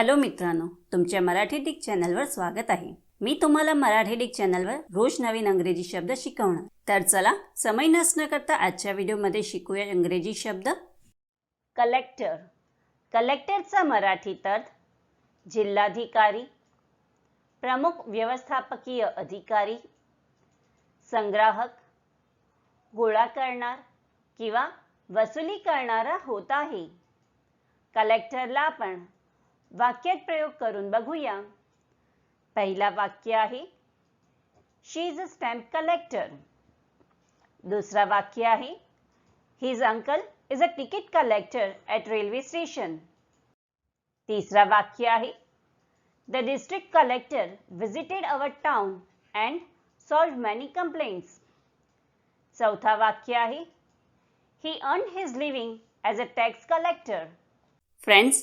Hello मित्रांनो तुमच्या Marathi Dick चॅनलवर स्वागत आहे. मी तुम्हाला मराठी डिक चॅनलवर रोज नवीन अंग्रेजी शब्द शिकवणार. तर चला समय नसणं करता आजच्या व्हिडिओमध्ये शिकूया इंग्रजी शब्द. कलेक्टर. कलेक्टरचा मराठी अर्थ जिल्हाधिकारी. प्रमुख व्यवस्थापकीय अधिकारी. संग्राहक. गोळा करणार किंवा वसुली करणारा होत आहे. कलेक्टरला आपण वाक्यात प्रयोग करून बघूया. पहिला वाक्य आहे she is a stamp collector दुसरा वाक्य आहे his uncle is a ticket collector at railway station तिसरा वाक्य आहे the district collector visited our town and solve many complaints चौथा वाक्य आहे he earn his living as a tax collector friends